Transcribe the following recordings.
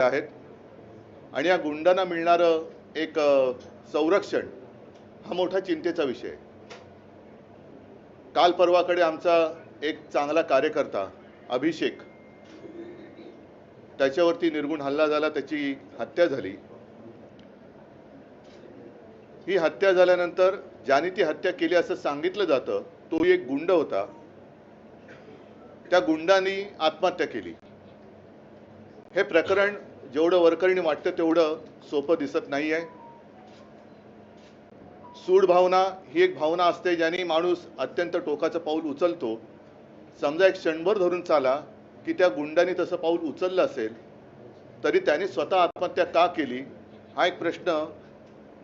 आहेत. आणि या गुंडांना मिळणारं एक संरक्षण हा मोठा चिंतेचा विषय आहे. काल परवाकडे आमचा एक चांगला कार्यकर्ता अभिषेक त्याच्यावरती निर्गुण हल्ला झाला त्याची हत्या झाली. ही हत्या झाल्यानंतर ज्याने ती हत्या केली असं सांगितलं जातं तो एक गुंड होता. त्या गुंडांनी आत्महत्या केली. हे प्रकरण जेवढं वरकरणी वाटतं तेवढं सोपं दिसत नाही आहे सूड भावना ही एक भावना असते ज्याने माणूस अत्यंत टोकाचं पाऊल उचलतो. समजा एक क्षणभर धरून चाला की त्या गुंडाने तसं पाऊल उचललं असेल तरी त्याने स्वतः आत्महत्या का केली? हा एक प्रश्न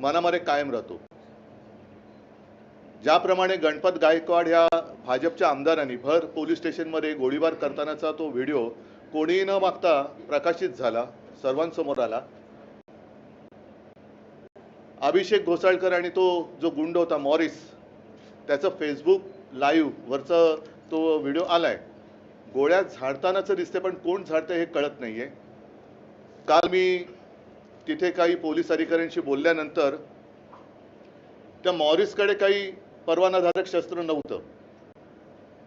मनामध्ये कायम राहतो. ज्याप्रमाणे गणपत गायकवाड ह्या भाजपच्या आमदारांनी भर पोलीस स्टेशनमध्ये गोळीबार करतानाचा तो व्हिडिओ कोणीही न मागता प्रकाशित झाला. सर्वांसमोर आला. अभिषेक घोसाळकर आणि तो जो गुंड होता मॉरिस त्याचं फेसबुक लाईव्ह वरचं तो व्हिडिओ आलाय. गोळ्या झाडतानाच दिसते पण कोण झाडतंय हे कळत नाहीये. काल मी तिथे काही पोलीस अधिकाऱ्यांशी बोलल्यानंतर त्या मॉरिसकडे काही परवानाधारक शस्त्र नव्हतं.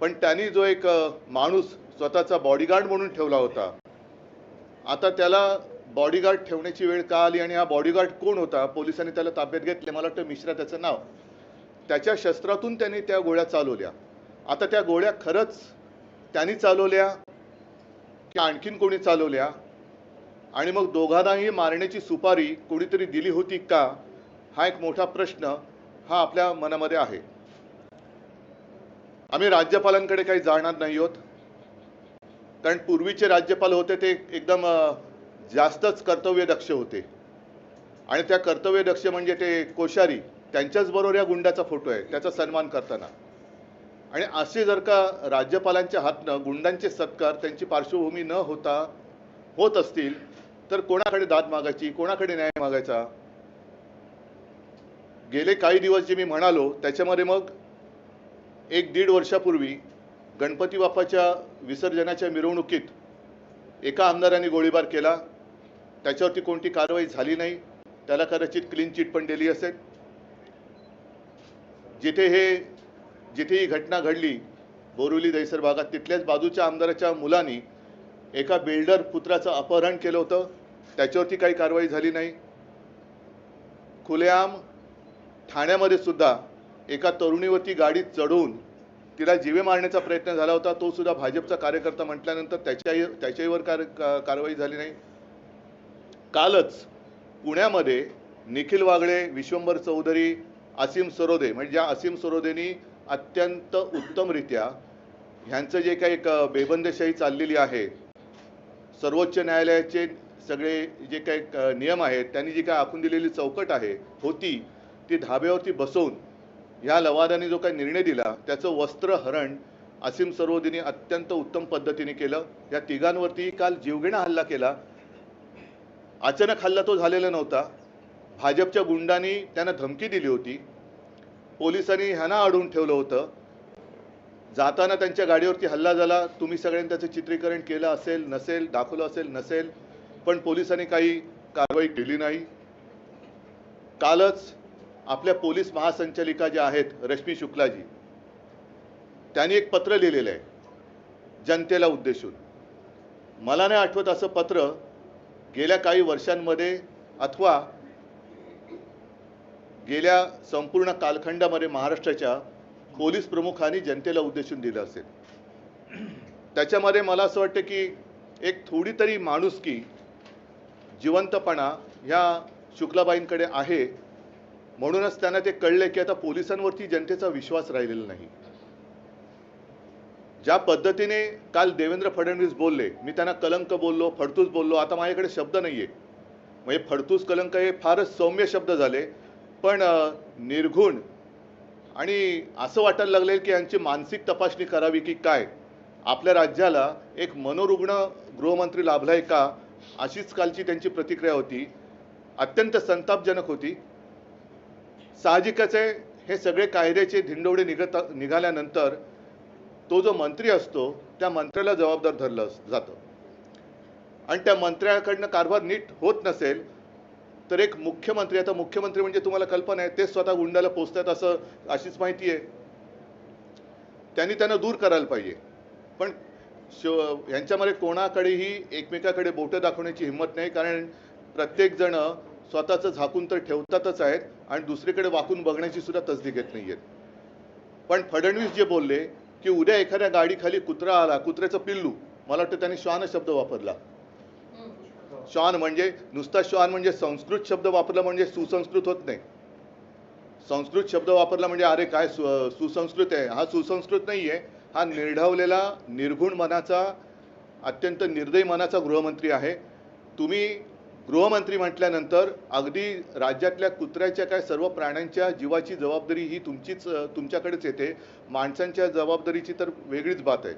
पण त्यांनी जो एक माणूस स्वतःचा बॉडीगार्ड म्हणून ठेवला होता आता त्याला बॉडीगार्ड ठेवण्याची वेळ का आली आणि हा बॉडीगार्ड कोण होता? पोलिसांनी त्याला ताब्यात घेतले. मला वाटतं मिश्रा त्याचं नाव. त्याच्या शस्त्रातून त्यांनी त्या गोळ्या चालवल्या. आता त्या गोळ्या खरंच त्यांनी चालवल्या की आणखीन कोणी चालवल्या? आणि मग दोघांनाही मारण्याची सुपारी कोणीतरी दिली होती का? हा एक मोठा प्रश्न हा आपल्या मनामध्ये आहे. आम्ही राज्यपालांकडे काही जाणार नाही आहोत. कारण पूर्वीचे राज्यपाल होते ते एकदम जास्तच कर्तव्यदक्ष होते. आणि त्या कर्तव्यदक्ष म्हणजे ते कोश्यारी त्यांच्याच बरोबर या गुंडाचा फोटो आहे त्याचा सन्मान करताना. आणि असे जर का राज्यपालांच्या हातनं गुंडांचे सत्कार त्यांची पार्श्वभूमी न होता होत असतील तर कोणाकडे दाद मागायची कोणाकडे न्याय मागायचा? गेले काही दिवस जे मी म्हणालो त्याच्यामध्ये मग एक दीड वर्षापूर्वी गणपती बाप्पाच्या विसर्जनाच्या मिरवणुकीत एका आमदाराने गोळीबार केला. त्याच्यावरती कोणती कारवाई झाली नाही. त्याला कदाचित क्लीन चिट पण दिली असेल. जिथे हे जिथे ही घटना घडली बोरिवली दैसर भागात तिथल्याच बाजूच्या आमदाराच्या मुलांनी एका बिल्डर पुत्राचं अपहरण केलं होतं. त्याच्यावरती काही कारवाई झाली नाही. खुलेआम ठाण्यामध्ये सुद्धा एका तरुणीवरती गाडीत चढून तिला जीवे मारण्याचा प्रयत्न झाला होता तो सुद्धा भाजपचा कार्यकर्ता म्हटल्यानंतर त्याच्याही त्याच्याहीवर कार कारवाई झाली नाही. कालच पुण्यामध्ये निखिल वागळे विश्वंभर चौधरी असीम सरोदे म्हणजे ज्या असीम सरोदेनी अत्यंत उत्तमरित्या ह्यांचं जे काही एक बेबंदशाही चाललेली आहे सर्वोच्च न्यायालयाचे सगळे जे काही नियम आहेत त्यांनी जी काय आखून दिलेली चौकट आहे होती ती धाब्यावरती बसवून ह्या लवादाने जो काही निर्णय दिला त्याचं वस्त्रहरण असीम सरोदिनी अत्यंत उत्तम पद्धतीने केलं. या तिघांवरती काल जीवघेणा हल्ला केला. अचानक हल्ला तो झालेला नव्हता. भाजपच्या गुंडांनी त्यांना धमकी दिली होती. पोलिसांनी ह्यांना अडवून ठेवलं होतं. जाताना त्यांच्या गाडीवरती हल्ला झाला. तुम्ही सगळ्यांनी त्याचं चित्रीकरण केलं असेल नसेल दाखवलं असेल नसेल पण पोलिसांनी काही कारवाई केली नाही. कालच आपल्या पोलीस महासंचालिका ज्या आहेत रश्मी शुक्लाजी त्यांनी एक पत्र लिहिलेलं आहे जनतेला उद्देशून. मला नाही आठवत असं पत्र गेल्या काही वर्षांमध्ये अथवा गेल्या संपूर्ण कालखंडामध्ये महाराष्ट्राच्या पोलीस प्रमुखांनी जनतेला उद्देशून दिलं असेल. त्याच्यामध्ये मला असं वाटतं की एक थोडी तरी माणुसकी जिवंतपणा ह्या शुक्लाबाईंकडे आहे. म्हणूनच त्यांना ते कळले की आता पोलिसांवरती जनतेचा विश्वास राहिलेला नाही. ज्या पद्धतीने काल देवेंद्र फडणवीस बोलले मी त्यांना कलंक बोललो फडतूस बोललो आता माझ्याकडे शब्द नाहीये. म्हणजे फडतूस कलंक हे फारच सौम्य शब्द झाले पण निर्घुण आणि असं वाटायला लागले की यांची मानसिक तपासणी करावी की काय? आपल्या राज्याला एक मनोरुग्ण गृहमंत्री लाभलाय का? अशीच कालची त्यांची प्रतिक्रिया होती. अत्यंत संतापजनक होती. साहजिकच आहे. हे सगळे कायद्याचे धिंडवडे निघत निघाल्यानंतर तो जो मंत्री असतो त्या मंत्र्याला जबाबदार धरलं जातं. आणि त्या मंत्र्याकडनं कारभार नीट होत नसेल तर एक मुख्यमंत्री आता मुख्यमंत्री म्हणजे तुम्हाला कल्पना आहे ते स्वतः गुंडाला पोचतात असं अशीच माहिती आहे. त्यांनी त्यांना दूर करायला पाहिजे. पण शिव यांच्यामध्ये कोणाकडेही एकमेकाकडे बोटं दाखवण्याची हिंमत नाही कारण प्रत्येकजण स्वतःचं झाकून तर ठेवतातच आहेत आणि दुसरीकडे वाकून बघण्याची सुद्धा तसदी घेत नाही आहेत पण फडणवीस जे बोलले की उद्या एखाद्या गाडीखाली कुत्रा आला कुत्र्याचं पिल्लू मला वाटतं त्यांनी श्वान शब्द वापरला. श्वान म्हणजे नुसता श्वान म्हणजे संस्कृत शब्द वापरला म्हणजे सुसंस्कृत होत नाही. संस्कृत शब्द वापरला म्हणजे अरे काय सु सुसंस्कृत आहे? हा सुसंस्कृत नाही आहे हा निर्ढावलेला निर्गुण मनाचा अत्यंत निर्दयी मनाचा गृहमंत्री आहे. तुम्ही गृहमंत्री म्हटल्यानंतर अगदी राज्यातल्या कुत्र्याच्या काय सर्व प्राण्यांच्या जीवाची जबाबदारी ही तुमचीच तुमच्याकडेच येते. माणसांच्या जबाबदारीची तर वेगळीच बात आहे.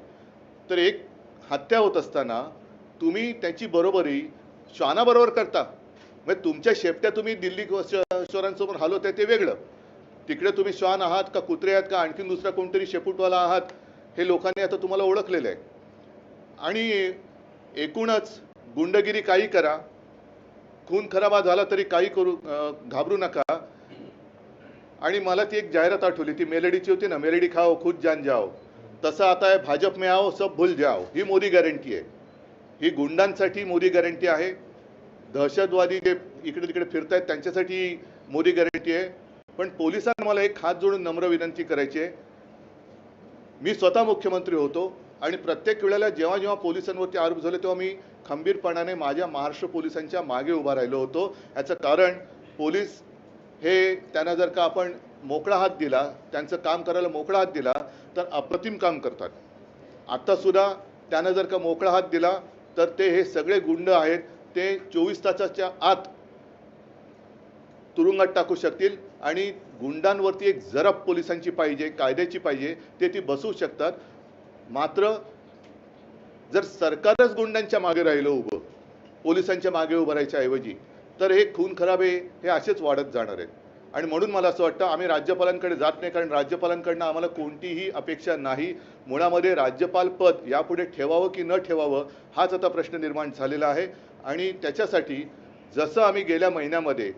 तर एक हत्या होत असताना तुम्ही त्याची बरोबरी श्वानाबरोबर करता. म्हणजे तुमच्या शेपट्या तुम्ही दिल्ली शोरांसमोर हलवताय ते वेगळं. तिकडे तुम्ही श्वान आहात का कुत्रे आहात का आणखीन दुसरा कोणतरी शेपूटवाला आहात हे लोकांनी आता तुम्हाला ओळखलेलं आहे. आणि एकूणच गुंडगिरी काही करा. खून खराबा झाला तरी काही करू घाबरू नका. आणि मला ती एक जाहिरात आठवली ती मेलडीची होती ना मेलडी खाओ खुद जान जाओ. तसं आता आहे भाजप में आओ सब भूल जाओ. ही मोदी गॅरंटी आहे. ही गुंडांसाठी मोदी गॅरंटी आहे. दहशतवादी जे इकडे तिकडे फिरतायत त्यांच्यासाठी मोदी गॅरंटी आहे. पण पोलिसांना मला एक हात जोडून नम्र विनंती करायची आहे. मी स्वतः मुख्यमंत्री होतो आणि प्रत्येक वेळेला जेव्हा जेव्हा पोलिसांवरती आरोप झाले तेव्हा मी खंबीरपणाने माझ्या महाराष्ट्र पोलिसांच्या मागे उभा राहिलो होतो. याचं कारण पोलीस हे त्यांना जर का आपण मोकळा हात दिला त्यांचं काम करायला मोकळा हात दिला तर अप्रतिम काम करतात. आत्तासुद्धा त्यांना जर का मोकळा हात दिला तर ते हे सगळे गुंड आहेत. ते चोवीस तासाच्या आत तुरुंगात टाकू शकतील आणि गुंडांवरती एक जरब पोलिसांची पाहिजे कायद्याची पाहिजे ते ती बसवू शकतात. मात्र जर सरकारच गुंडांच्या मागे राहिलं उभं पोलिसांच्या मागे उभं राहायच्या ऐवजी तर हे खून खराबे हे असेच वाढत जाणार आहेत. आणि म्हणून मला असं वाटतं आम्ही राज्यपालांकडे जात नाही कारण राज्यपालांकडनं आम्हाला कोणतीही अपेक्षा नाही. मुळामध्ये राज्यपाल पद यापुढे ठेवावं की न ठेवावं हाच आता प्रश्न निर्माण झालेला आहे. आणि त्याच्यासाठी जसं आम्ही गेल्या महिन्यामध्ये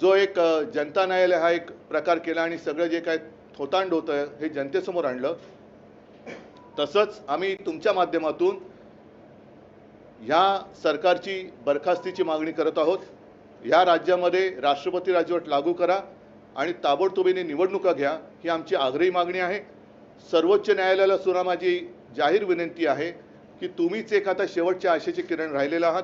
जो एक जनता न्यायालय हा एक प्रकार केला आणि सगळं जे काय थोतांड होतं हे जनतेसमोर आणलं तसंच आम्ही तुमच्या माध्यमातून ह्या सरकारची बरखास्तीची मागणी करत आहोत. या राज्यामध्ये राष्ट्रपती राजवट लागू करा आणि ताबडतोबीने निवडणुका घ्या ही आमची आग्रही मागणी आहे. सर्वोच्च न्यायालयाला सुद्धा माझी जाहीर विनंती आहे की तुम्हीच एक आता शेवटच्या आशेचे किरण राहिलेलं आहात.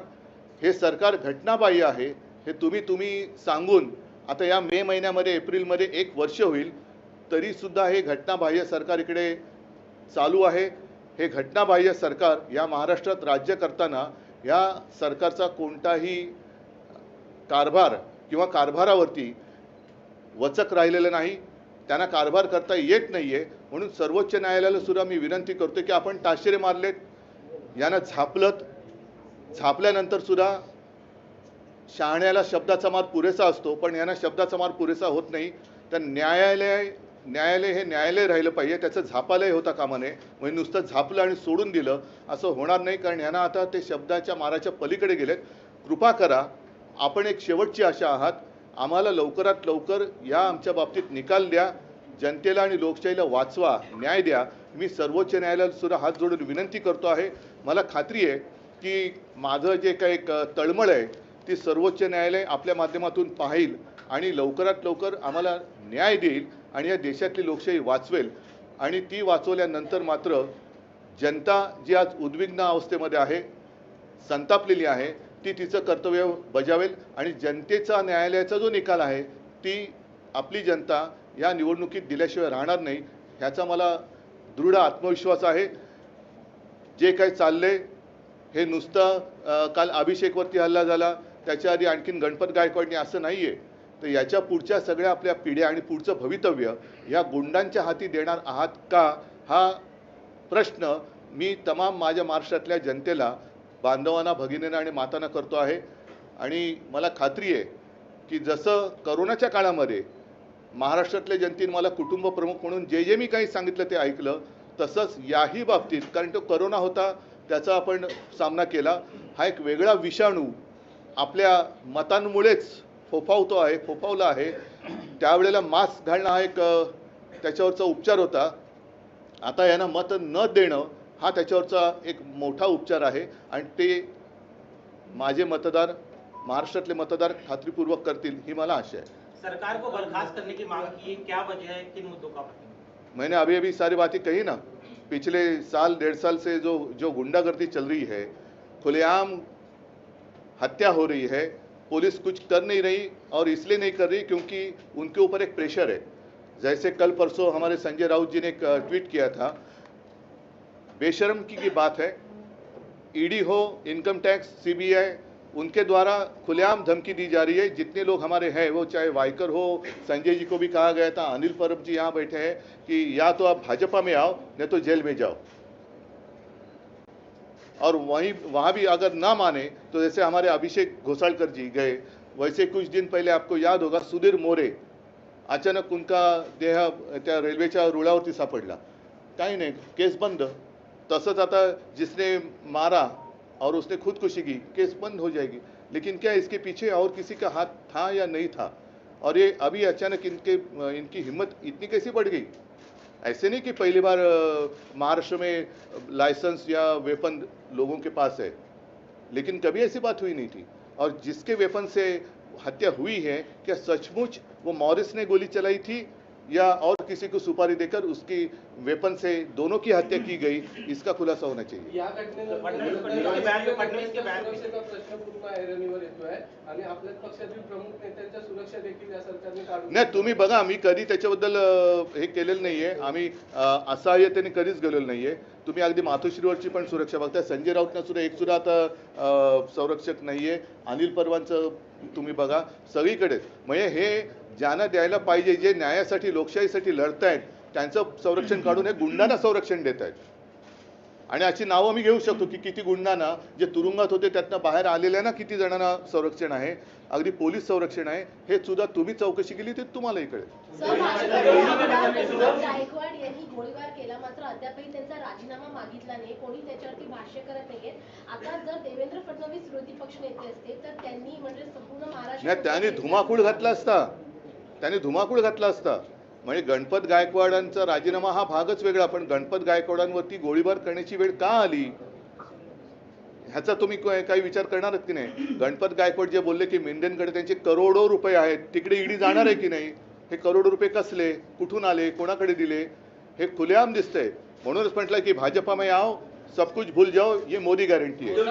हे सरकार घटनाबाह्य आहे. हे तुम्ही तुम्ही सांगून आता या मे महिन्यामध्ये एप्रिलमध्ये एक वर्ष होईल तरीसुद्धा हे घटनाबाह्य सरकार इकडे चालू आहे. हे घटनाबाह्य सरकार या महाराष्ट्रात राज्य करताना या सरकारचा कोणताही कारभार किंवा कारभारावरती वचक राहिलेलं नाही. त्यांना कारभार करता येत नाहीये. म्हणून सर्वोच्च न्यायालयाला सुद्धा मी विनंती करतो की आपण ताशेरे मारलेत. यांना झापलत. झापल्यानंतर सुद्धा शहाण्याला शब्दाचा मार पुरेसा असतो. पण यांना शब्दाचा मार पुरेसा होत नाही. तर न्यायालय न्यायालय हे न्यायालय राहिलं पाहिजे त्याचं झापालय होता कामा नये म्हणजे नुसतं झापलं आणि सोडून दिलं असं होणार नाही. कारण यांना आता ते शब्दाच्या माराच्या पलीकडे गेलेत. कृपा करा आपण एक शेवटची आशा आहात. आम्हाला लवकरात लवकर या आमच्या बाबतीत निकाल द्या. जनतेला आणि लोकशाहीला वाचवा न्याय द्या. मी सर्वोच्च न्यायालयाला सुद्धा हात जोडून विनंती करतो आहे. मला खात्री आहे की माझं जे काही एक तळमळ आहे ती सर्वोच्च न्यायालय आपल्या माध्यमातून पाहिल आणि लवकरात लवकर आम्हाला न्याय देईल. आणि या देशातली लोकशाही वाचवेल. आणि ती वाचवल्यानंतर मात्र जनता जी आज उद्विग्न अवस्थेमध्ये आहे संतापलेली आहे ती तिचं कर्तव्य बजावेल. आणि जनतेचा न्यायालयाचा जो निकाल आहे ती आपली जनता या निवडणुकीत दिल्याशिवाय राहणार नाही ह्याचा मला दृढ आत्मविश्वास आहे. जे काही चालले हे नुसतं काल अभिषेकवरती हल्ला झाला त्याच्या आधी आणखीन गणपत गायकवाडनी असं नाही आहे तर याच्या पुढच्या सगळ्या आपल्या पिढ्या आणि पुढचं भवितव्य ह्या गुंडांच्या हाती देणार आहात का? हा प्रश्न मी तमाम माझ्या महाराष्ट्रातल्या जनतेला बांधवांना भगिनींना आणि मातांना करतो आहे. आणि मला खात्री आहे की जसं करोनाच्या काळामध्ये महाराष्ट्रातल्या जनतेने मला कुटुंब प्रमुख म्हणून जे जे मी काही सांगितलं ते ऐकलं तसंच याही बाबतीत कारण तो करोना होता त्याचा आपण सामना केला. हा एक वेगळा विषाणू आपल्या मतांमुळेच फोफावतो आहे फोफावला आहे. त्यावेळेला मास्क घालणं हा एक त्याच्यावरचा उपचार होता. आता यांना मत न देणं हा त्याच्यावरचा एक मोठा उपचार आहे आणि ते माझे मतदार महाराष्ट्रातले मतदार खात्रीपूर्वक करतील ही मला आशा है सरकार को बर्खास्त करने की मांग की क्या वजह है किन मुद्दों का? मैंने अभी अभी सारी बातें कही ना। पिछले साल डेढ़ साल से जो जो गुंडागर्दी चल रही है खुलेआम हत्या हो रही है पुलिस कुछ कर नहीं रही और इसलिए नहीं कर रही क्योंकि उनके ऊपर एक प्रेशर है। जैसे कल परसों हमारे संजय राउत जी ने ट्वीट किया था। बेशर्म की, की बात है। ईडी हो इनकम टैक्स सीबीआई उनके द्वारा खुलेआम धमकी दी जा रही है। जितने लोग हमारे हैं वो चाहे वाइकर हो संजय जी को भी कहा गया था अनिल परब जी यहाँ बैठे हैं कि या तो आप भाजपा में आओ नहीं तो जेल में जाओ। और वहीं, वहाँ भी अगर ना माने तो जैसे हमारे अभिषेक घोसाळकर जी गए, वैसे कुछ दिन पहले आपको याद होगा, सुधीर मोरे, अचानक उनका देह, त्या रेल्वेच्या रुळावरती सापडला. काही नाही, केस बंद. तसंच आता जिसने मारा और उसने खुदकुशी की, केस बंद हो जाएगी. लेकिन क्या इसके पीछे और किसी का हाथ था या नहीं था? और ये अभी अचानक इनके, इनकी हिम्मत इतनी कैसी बढ़ गई? ऐसे नहीं कि पहली बार महाराष्ट्र में लाइसेंस या वेपन लोगों के पास है, लेकिन कभी ऐसी बात हुई नहीं थी। और जिसके वेपन से हत्या हुई है, क्या सचमुच वो मॉरिस ने गोली चलाई थी? या और किसी को सुपारी देकर उसकी वेपन से दोनों की हत्या की गई इसका खुलासा होना चाहिए। नाही तुम्ही बघा मी कधी त्याच्याबद्दल हे केलेलं नाहीये. आम्ही अ, असहाय्यतेने कधीच गेलेलो नाहीये. तुम्ही अगदी मातोश्रीवरची पण सुरक्षा बघताय. संजय राऊतना सुद्धा एक सुद्धा आता अ, संरक्षक नाहीये. अनिल परवांचं तुम्ही बघा सगळीकडे. म्हणजे हे ज्यांना द्यायला पाहिजे जे न्यायासाठी लोकशाहीसाठी लढतायत त्यांचं संरक्षण काढून हे गुंडांना संरक्षण देत आहेत आणि अशी नावं मी घेऊ शकतो की किती गुंडांना जे तुरुंगात होते त्यातनं बाहेर आलेल्यांना किती जणांना संरक्षण आहे अगदी पोलीस संरक्षण आहे हे सुद्धा तुम्ही चौकशी केली ते तुम्हालाही कळेल. सर, भाजपचे आमदार दत्तप्रसाद गायकवाड यांनी गोळीबार केला मात्र अद्यापही त्यांचा राजीनामा मागितला नाही कोणी त्याच्यावरती भाष्य करत नाहीये. आता जर देवेंद्र फडणवीस विरोधी पक्ष नेते असते तर त्यांनी म्हणजे संपूर्ण महाराष्ट्र नाही त्याने धुमाकूळ घातला असता. त्याने धुमाकूळ घातला असता. म्हणजे गणपत गायकवाडांचा राजीनामा हा भागच वेगळा पण गणपत गायकवाडांवरती गोळीबार करण्याची वेळ का आली? ह्याचा तुम्ही काही विचार करणार की नाही? गणपत गायकवाड जे बोलले की मेंढ्यांकडे त्यांचे करोडो रुपये आहेत तिकडे ईडी जाणार आहे की नाही? हे करोडो रुपये कसले? कुठून आले? कोणाकडे दिले? हे खुलेआम दिसतंय. म्हणूनच म्हटलं की भाजपा आव आओ सब कुछ भूल जाओ ये मोदी गॅरंटी आहे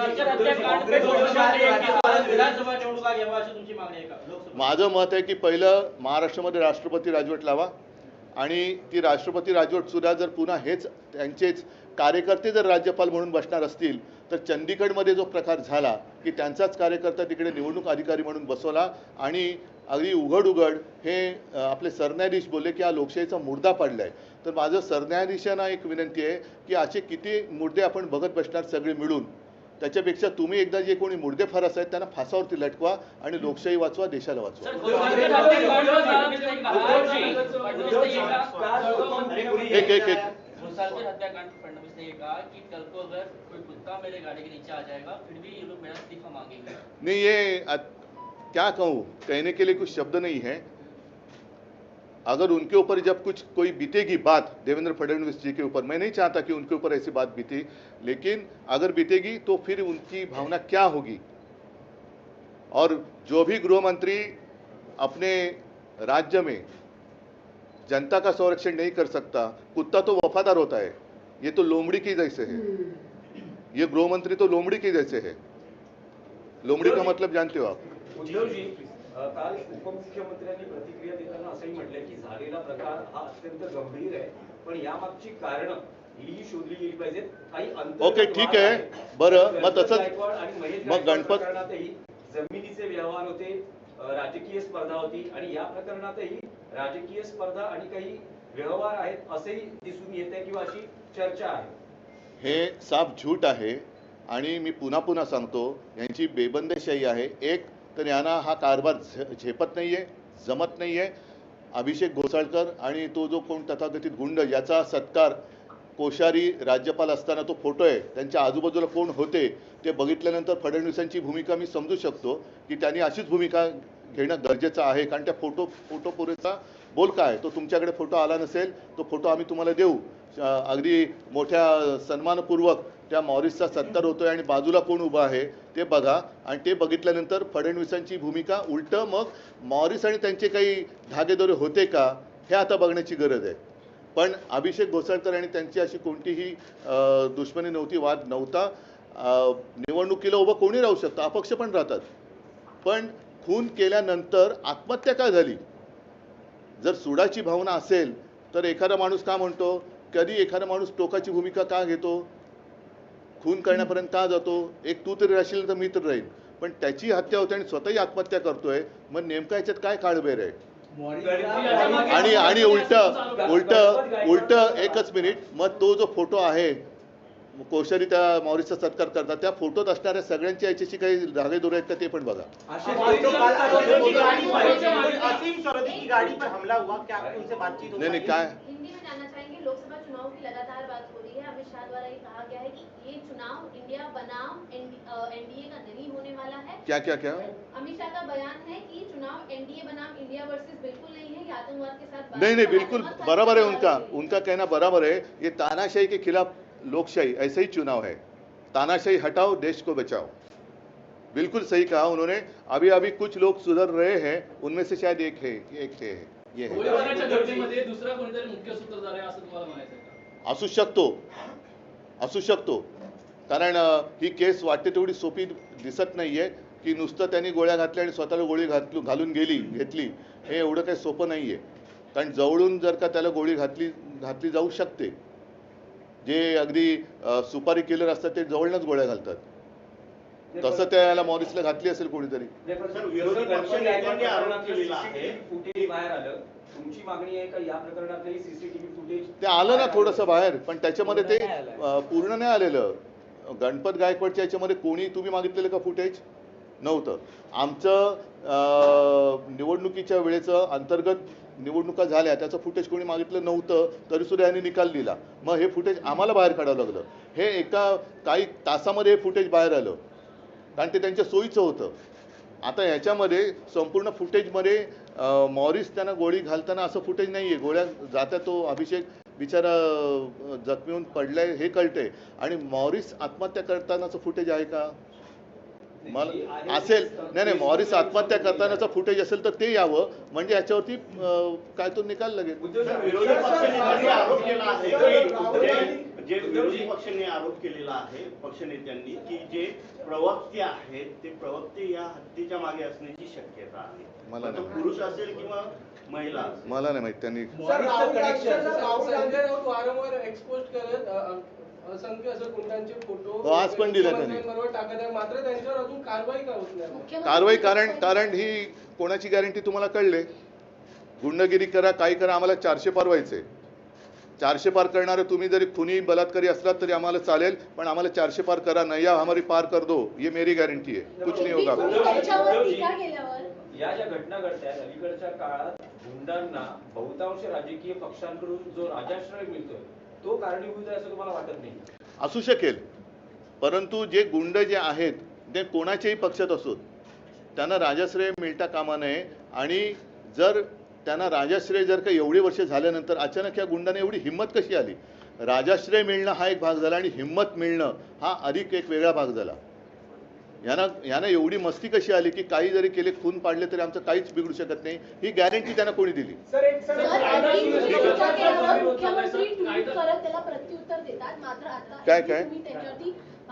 माझं मत आहे की पहिलं महाराष्ट्रामध्ये राष्ट्रपती राजवट लावा आणि ती राष्ट्रपती राजवट सुद्धा जर पुन्हा हेच त्यांचेच कार्यकर्ते जर राज्यपाल म्हणून बसणार असतील तर चंदीगडमध्ये जो प्रकार झाला की त्यांचाच कार्यकर्ता तिकडे निवडणूक अधिकारी म्हणून बसवला आणि अगदी उघड उघड हे आपले सरन्यायाधीश बोलले की हा लोकशाहीचा मुर्दा पडलाय तर माझं सरन्यायाधीशांना एक विनंती आहे की असे किती मुर्दे आपण बघत बसणार सगळे मिळून त्याच्यापेक्षा तुम्ही एकदा जे कोणी मुर्दे फारस आहेत त्यांना फासावरती लटकवा आणि लोकशाही वाचवा देशाला वाचवा एक एक एक हत्याकांड पे फडणवीस ने कहा कि कल को अगर कोई कुत्ता मेरे गाड़ी के नीचे आ जाएगा, फिर भी ये लोग मेरा इस्तीफा मांगेंगे। नहीं, ये क्या कहूँ? कहने के लिए कुछ शब्द नहीं है। अगर उनके ऊपर जब कुछ, कोई बीतेगी बात, देवेंद्र फडणवीस जी के ऊपर, मैं नहीं चाहता कि उनके ऊपर ऐसी बात बीते, लेकिन अगर बीतेगी तो फिर उनकी भावना क्या होगी? और जो भी गृह मंत्री अपने राज्य में जनता का संरक्षण नहीं कर सकता कुत्ता तो वफादार होता है। ये तो लोमड़ी के जैसे है। ये गृह मंत्री तो लोमड़ी के जैसे है। लोमड़ी का मतलब जानते हो आप? काल उपमुख्यमंत्र्यांनी प्रतिक्रिया देताना असंही म्हटलंय की झालेला प्रकार हा अत्यंत गंभीर आहे. पण यामागची कारण ही शोधली गेली पाहिजेत. काही ओके, ठीक आहे. बरं, मग गणपत तसंच- मग जमिनीचे व्यवहार होते राजकीय स्पर्धा होती आणि या प्रकरणातही राजकीय स्पर्धा आणि काही व्यवहार आहेत असेही दिसून येत आहे किंवा अशी चर्चा आहे. हे साफ झूट आहे आणि मी पुन्हा पुन्हा सांगतो यांची बेबंदशाही आहे. एक तर यांना हा कारभार झेपत नाही आहे जमत नाही आहे अभिषेक घोसाळकर आणि तो जो कोण तथाकथित गुंड याचा सत्कार कोश्यारी राज्यपाल असताना तो फोटो आहे. त्यांच्या आजूबाजूला कोण होते ते बघितल्यानंतर फडणवीसांची भूमिका मी समजू शकतो की त्यांनी अशीच भूमिका घेणं गरजेचं आहे. कारण त्या फोटो फोटो पुरेचा बोल काय तो तुमच्याकडे फोटो आला नसेल तो फोटो आम्ही तुम्हाला देऊ. अगदी मोठ्या सन्मानपूर्वक त्या मॉरिसचा सत्कार होतोय आणि बाजूला कोण उभा आहे ते बघा. आणि ते बघितल्यानंतर फडणवीसांची भूमिका उलटं मग मॉरिस आणि त्यांचे काही धागेदोरे होते का हे आता बघण्याची गरज आहे. पण अभिषेक घोसाळकर आणि त्यांची अशी कोणतीही दुश्मनी नव्हती वाद नव्हता. निवडणुकीला उभं कोणी राहू शकतं अपक्ष पण राहतात. पण खून केल्यानंतर आत्महत्या का झाली? जर सुडाची भावना असेल तर एखादा माणूस का म्हणतो? कधी एखादा माणूस टोकाची भूमिका का घेतो? खून करण्यापर्यंत का जातो? एक तू तरी राहशील तर मी तर राहील पण त्याची हत्या होते आणि स्वतःही आत्महत्या करतोय मग नेमका याच्यात काय काळबेर आहे? आणि आणि उलट उलट उलट एकच मिनिट मग तो जो फोटो आहे कोश्यारी त्या मॉरिसचा सत्कार करतात. त्या फोटोत असणाऱ्या सगळ्यांच्या याच्याशी काही धागेदोरे आहेत का ते पण बघा. असीम सरोदी की गाड़ी पर हमला हुआ. क्या उनसे बातचीत हो नहीं नहीं क्या? हिंदी में जानना चाहेंगे लोकसभा चुनाव की लगातार बात हो रही है। अमित शाह द्वारा ये कहा गया है कि ये चुनाव इंडिया बनाम एनडीए का नहीं होने वाला है। क्या क्या क्या? अमित शाह का बयान है कि चुनाव एनडीए बनाम इंडिया वर्सेस बिल्कुल नहीं है। ये आतंकवाद के साथ नहीं नहीं बिल्कुल बराबर है उनका। उनका कहना बराबर है। ये तानाशाही के खिलाफ लोकशाही ऐसे ही चुनाव है। तानाशाही हटाओ देश को बचाओ। बिल्कुल सही कहा उन्होंने। अभी अभी कुछ लोग सुधर रहे हैं उनमें से शायद एक है एक है ये है। असं शकतो। असू शकतो। कारण ही केस वाटते तेवढी सोपी दिसत नाहीये की नुसतं त्यांनी गोळ्या घातल्या आणि स्वतःला गोळी घातलू घालून गेली घेतली हे एवढं काही सोपं नाहीये. कारण जवळून जर का त्याला गोळी घातली घातली जाऊ शकते. जे अगदी सुपारी किलर असतात ते जवळनच गोळ्या घालतात. तसं त्याला मॉरिसला घातली असेल कोणीतरी. सर, विरोधी पक्ष नेत्यांनी आरोप केलेला आहे. CCTV फुटेज बाहेर आलं. तुमची मागणी आहे का या प्रकरणातही सीसीटीव्ही फुटेज ते आलं ना थोडंसं बाहेर पण त्याच्यामध्ये ते पूर्ण नाही आलेलं. गणपत गायकवाडच्या याच्यामध्ये कोणी तुम्ही मागितलेलं का फुटेज नव्हतं. आमचं निवडणुकीच्या वेळेचं अंतर्गत निवडणुका झाल्या त्याचं फुटेज कोणी मागितलं नव्हतं तरीसुद्धा यांनी निकाल दिला मग हे फुटेज आम्हाला बाहेर काढावं लागलं. हे एका काही तासामध्ये हे फुटेज बाहेर आलं. कारण ते त्यांच्या सोयीचं होतं. आता ह्याच्यामध्ये संपूर्ण फुटेजमध्ये मॉरिस त्यांना गोळी घालताना असं फुटेज नाही आहे गोळ्या जाता तो अभिषेक बिचारा जखमी होऊन पडलाय हे कळतंय. आणि मॉरिस आत्महत्या करतानाचं फुटेज आहे का? मला असेल. नाही नाही मॉरिस आत्महत्या करतानाचं फुटेज असेल तर ते यावं. म्हणजे याच्यावरती काय तो निकाल लगेल विरोधी पक्षनेत्यांनी आरोप केला आहे. की जे- विरोधी पक्षांनी आरोप केलेला आहे पक्षनेत्यांनी की जे प्रवक्ते आहेत ते प्रवक्ते या हत्येच्या मागे असण्याची शक्यता आहे. मला मग तो नाही. पुरुष असेल किंवा महिला असेल. मला नाही माहीत त्यांनी. सर, राहुल गांधी- संजय राऊत वारंवार एक्सपोज करत असंख्य असं गुंडांचे फोटो आज पण दिले त्यांनी. मात्र त्यांच्यावर अजून कारवाई का होत नाही? मुख्यमंत्री कारवाई कारण कारण ही कोणाची गॅरंटी तुम्हाला कळले? गुंडगिरी करा काही करा आम्हाला चारशे पार व्हायचे चारशे पार करणारे तुम्ही जरी खुनी बलात्कारी असलात तरी आम्हाला चालेल पण आम्हाला चारशे पार करा नाही या हमारी पार कर दो. ये मेरी गॅरंटी आहे. कुछ नहीं होगा. या ज्या घटना घडत्या अलीकडच्या काळात गुंडांना बहुतांश राजकीय पक्षांकडून जो राजाश्रय मिळतोय तो कारणीभूत आहे असं तुम्हाला वाटत नाही? असू शकेल. परंतु जे गुंड जे आहेत ते कोणाच्याही पक्षात असोत. त्यांना राजाश्रय मिळता कामा नये. आणि जर त्यांना राजाश्रय जर का एवढी वर्ष झाल्यानंतर अचानक या गुंडाने एवढी हिंमत कशी आली? राजाश्रय मिळणं हा एक भाग झाला आणि हिंमत मिळणं हा अधिक एक वेगळा भाग झाला. यांना यांना एवढी मस्ती कशी आली की काही जरी केले खून पाडले तरी आमचं काहीच बिघडू शकत नाही. ही गॅरंटी त्यांना कोणी दिली? काय- काय?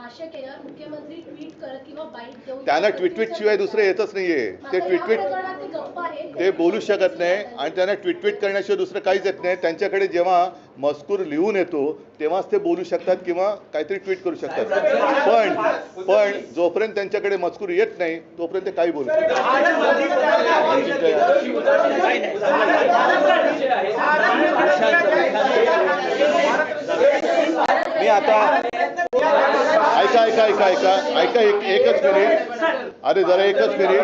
तुम्ही त्याच्यावरती भाष्य केल्यावर मुख्यमंत्री ट्विट करत किंवा बाईट देऊन त्यांना त्याला ट्विट ट्विट प्रत्युत्तर शिवाय दुसरं. येतच नाहीये. ते या ट्विट ट्विट प्रकरणात ते बोलू शकत नाही आणि त्यांना ट्विट ट्विट करण्याशिवाय दुसरं काहीच येत नाही. त्यांच्याकडे जेव्हा मजकूर लिहून येतो तेव्हाच ते बोलू शकतात किंवा काहीतरी ट्विट करू शकतात. पण पण जोपर्यंत त्यांच्याकडे मजकूर येत नाही तोपर्यंत ते काही बोलू शकतात मी आता ऐका ऐका ऐका ऐका. ऐका एक एकच मिनिट. अरे जरा एकच मिनिट.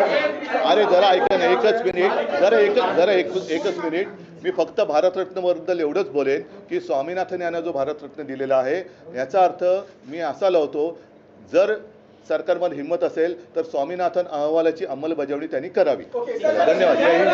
अरे जरा ऐका ना एकच मिनिट. जरा एकच जरा एक एकच मिनिट. मी फक्त भारतरत्नबद्दल एवढंच बोलेन की स्वामीनाथन यांना जो भारतरत्न दिलेला आहे याचा अर्थ मी असा लावतो जर सरकारमध्ये हिंमत असेल तर स्वामीनाथन अहवालाची अंमलबजावणी त्यांनी करावी. धन्यवाद. जय हिंद.